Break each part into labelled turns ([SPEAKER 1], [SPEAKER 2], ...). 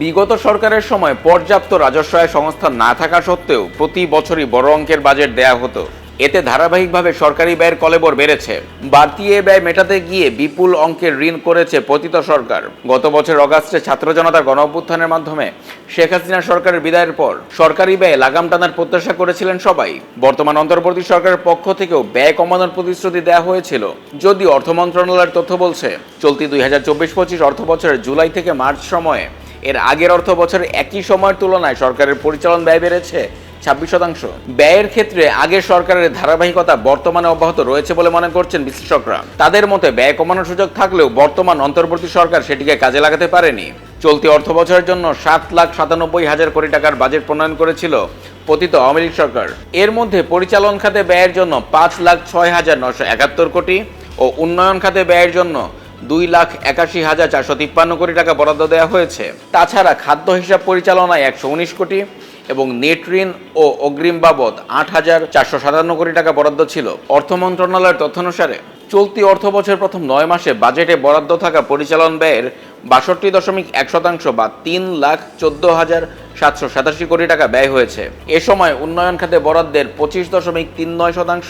[SPEAKER 1] বিগত সরকারের সময় পর্যাপ্ত রাজস্ব আয় সংস্থা না থাকা সত্ত্বেও প্রতি বছরই বড় অঙ্কের বাজেট দেয়া হতো। এতে ধারাবাহিকভাবে সরকারি ব্যয়ের কলেবর বেড়েছে। বাড়তি এ ব্যয় মেটাতে গিয়ে বিপুল অঙ্কের ঋণ করেছে পতিত সরকার। গত বছর অগাস্টে ছাত্র জনতার গণ অভ্যুত্থানের মাধ্যমে শেখ হাসিনা সরকারের বিদায়ের পর সরকারি ব্যয়ে লাগাম টানার প্রত্যাশা করেছিলেন সবাই। বর্তমান অন্তর্বর্তী সরকারের পক্ষ থেকেও ব্যয় কমানোর প্রতিশ্রুতি দেওয়া হয়েছিল। যদিও অর্থ মন্ত্রণালয়ের তথ্য বলছে, চলতি দুই হাজার চব্বিশ পঁচিশ অর্থ বছরের জুলাই থেকে মার্চ সময়ে এর আগের অর্থ বছরের একই সময়ের তুলনায় সরকারের পরিচালন ব্যয় বেড়েছে ছাব্বিশ শতাংশ। ব্যয়ের ক্ষেত্রে আগের সরকারের ধারাবাহিকতা বর্তমানে অব্যাহত রয়েছে বলে মনে করছেন বিশ্লেষকরা। তাদের মতে ব্যয় কমানোর সুযোগ থাকলেও বর্তমান অন্তর্বর্তী সরকার সেটিকে কাজে লাগাতে পারেনি। চলতি অর্থ বছরের জন্য সাত লাখ সাতানব্বই হাজার কোটি টাকার বাজেট প্রণয়ন করেছিল পতিত আওয়ামী লীগ সরকার। এর মধ্যে পরিচালন খাতে ব্যয়ের জন্য পাঁচ লাখ ছয় হাজার নশো একাত্তর কোটি ও উন্নয়ন খাতে ব্যয়ের জন্য দুই লাখ একাশি হাজার চারশো তিপ্পান্ন কোটি টাকা বরাদ্দ দেওয়া হয়েছে। তাছাড়া খাদ্য হিসাব পরিচালনায় একশো উনিশ কোটি এবং নেট ঋণ ও অগ্রিম বাবদ আট হাজার চারশো সাতান্ন কোটি টাকা বরাদ্দ ছিল। অর্থ মন্ত্রণালয়ের তথ্যানুসারে, চলতি অর্থ বছর প্রথম নয় মাসে বাজেটে বরাদ্দ থাকা পরিচালন ব্যয়ের বাষট্টি দশমিক এক শতাংশ বা তিন লাখ চোদ্দ হাজার সাতশো সাতাশি কোটি টাকা ব্যয় হয়েছে। এ সময় উন্নয়ন খাতে বরাদ্দের পঁচিশ দশমিক তিন নয় শতাংশ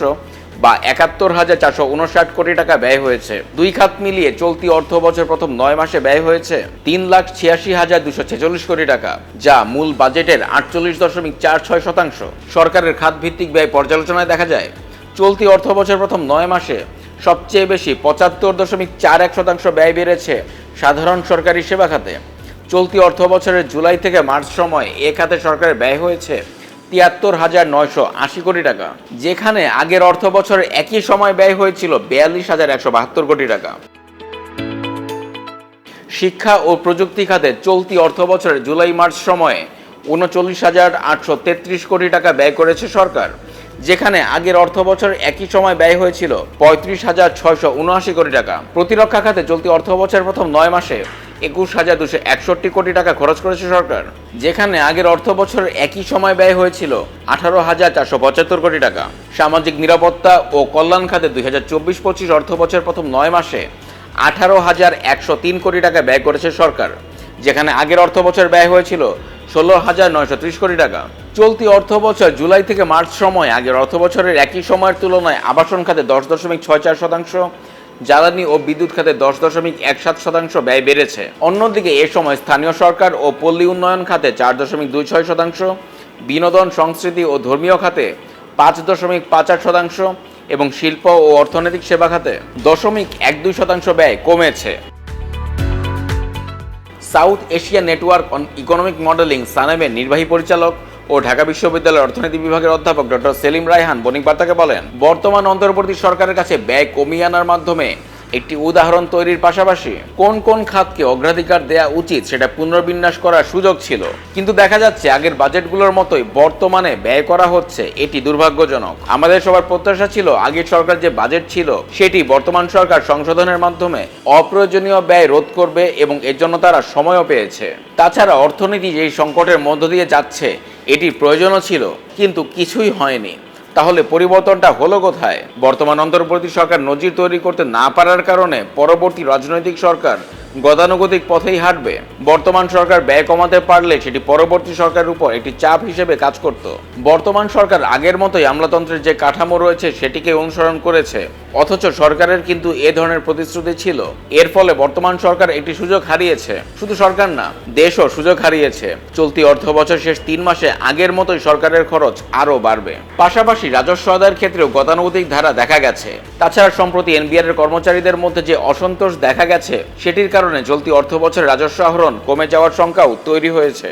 [SPEAKER 1] বা একাত্তর হাজার চারশো উনষাট কোটি টাকা ব্যয় হয়েছে। দুই খাত মিলিয়ে চলতি অর্থ বছর প্রথম নয় মাসে ব্যয় হয়েছে তিন লাখ ছিয়াশি হাজার দুশো ছেচল্লিশ কোটি টাকা, যা মূল বাজেটের আটচল্লিশ দশমিক চার ছয় শতাংশ। সরকারের খাত ভিত্তিক ব্যয় পর্যালোচনায় দেখা যায়, চলতি অর্থ বছর প্রথম নয় মাসে সবচেয়ে বেশি পঁচাত্তর দশমিক চার এক শতাংশ ব্যয় বেড়েছে সাধারণ সরকারি সেবা খাতে। চলতি অর্থ বছরের জুলাই থেকে মার্চ সময় এ খাতে সরকারের ব্যয় হয়েছে তিয়াত্তর হাজার নয়শো আশি কোটি টাকা, যেখানে আগের অর্থ বছরের একই সময় ব্যয় হয়েছিল বিয়াল্লিশ হাজার একশো বাহাত্তর কোটি টাকা। শিক্ষা ও প্রযুক্তি খাতে চলতি অর্থ বছরের জুলাই, মার্চ সময়ে উনচল্লিশ হাজার আটশো তেত্রিশ কোটি টাকা ব্যয় করেছে সরকার, যেখানে আগের অর্থ বছর একই সময় ব্যয় হয়েছিল পঁয়ত্রিশ হাজার ছয়শো উনআশি কোটি টাকা। প্রতিরক্ষা খাতে চলতি অর্থ বছরের প্রথম নয় মাসে একুশ হাজার দুশো একষট্টি কোটি টাকা খরচ করেছে সরকার, যেখানে আগের অর্থ বছরের একই সময় ব্যয় হয়েছিল আঠারো হাজার চারশো পঁচাত্তর কোটি টাকা। সামাজিক নিরাপত্তা ও কল্যাণ খাতে দুই হাজার চব্বিশ পঁচিশ অর্থ বছরের প্রথম নয় মাসে আঠারো হাজার একশো তিন কোটি টাকা ব্যয় করেছে সরকার, যেখানে আগের অর্থ বছর ব্যয় হয়েছিল ষোলো হাজার নয়শো ত্রিশ কোটি টাকা। চলতি অর্থ বছর জুলাই থেকে মার্চ সময় আগের অর্থ বছরের একই সময়ের তুলনায় আবাসন খাতে দশ দশমিক ছয় চার শতাংশ জ্বালানি ও বিদ্যুৎ খাতে দশ দশমিক এক সাত শতাংশ ব্যয় বেড়েছে। অন্যদিকে এ সময় স্থানীয় সরকার ও পল্লী উন্নয়ন খাতে চার দশমিক দুই ছয় শতাংশ, বিনোদন, সংস্কৃতি ও ধর্মীয় খাতে পাঁচ দশমিক পাঁচ আট শতাংশ এবং শিল্প ও অর্থনৈতিক সেবা খাতে দশমিক এক দুই শতাংশ ব্যয় কমেছে। South Asia network on economic modeling সানেমের নির্বাহী পরিচালক ও ঢাকা বিশ্ববিদ্যালয়ের অর্থনীতি বিভাগের অধ্যাপক ডক্টর সেলিম রায়হান বণিক বার্তাকে বলেন, বর্তমান অন্তর্বর্তী সরকারের কাছে ব্যয় কমিয়ে আনার মাধ্যমে একটি উদাহরণ তৈরির পাশাপাশি কোন কোন খাতকে অগ্রাধিকার দেয়া উচিত সেটা পুনর্বিন্যাস করার সুযোগ ছিল। কিন্তু দেখা যাচ্ছে আগের বাজেটগুলোর মতোই বর্তমানে ব্যয় করা হচ্ছে, এটি দুর্ভাগ্যজনক। আমাদের সবার প্রত্যাশা ছিল আগের সরকার যে বাজেট ছিল, সেটি বর্তমান সরকার সংশোধনের মাধ্যমে অপ্রয়োজনীয় ব্যয় রোধ করবে এবং এর জন্য তারা সময়ও পেয়েছে। তাছাড়া অর্থনীতি যেই সংকটের মধ্য দিয়ে যাচ্ছে এটি প্রয়োজনও ছিল, কিন্তু কিছুই হয়নি। তাহলে পরিবর্তনটা হলো কোথায়? বর্তমান অন্তর্বর্তী সরকার নজির তৈরি করতে না পারার কারণে পরবর্তী রাজনৈতিক সরকার গতানুগতিক পথেই হাঁটবে। বর্তমান সরকার ব্যয় কমাতে পারলে সেটি পরবর্তী সরকারের উপর একটি চাপ হিসেবে কাজ করত। বর্তমান সরকার আগের মতোই আমলাতন্ত্রের যে কাঠামো রয়েছে, সেটিকে অনুসরণ করেছে। অথচ সরকারের কিন্তু এ ধরনের প্রতিশ্রুতি ছিল। এর ফলে বর্তমান সরকার একটি সুযোগ হারিয়েছে। শুধু সরকার না, দেশও সুযোগ হারিয়েছে। চলতি অর্থ বছর শেষ তিন মাসে আগের মতোই সরকারের খরচ আরও বাড়বে। পাশাপাশি রাজস্ব আদায়ের ক্ষেত্রেও গতানুগতিক ধারা দেখা গেছে। তাছাড়া সম্প্রতি এনবিআর এর কর্মচারীদের মধ্যে যে অসন্তোষ দেখা গেছে, সেটির কারণে চলতি অর্থ বছর রাজস্ব আহরণ কমে যাওয়ার শঙ্কাও তৈরি হয়েছে।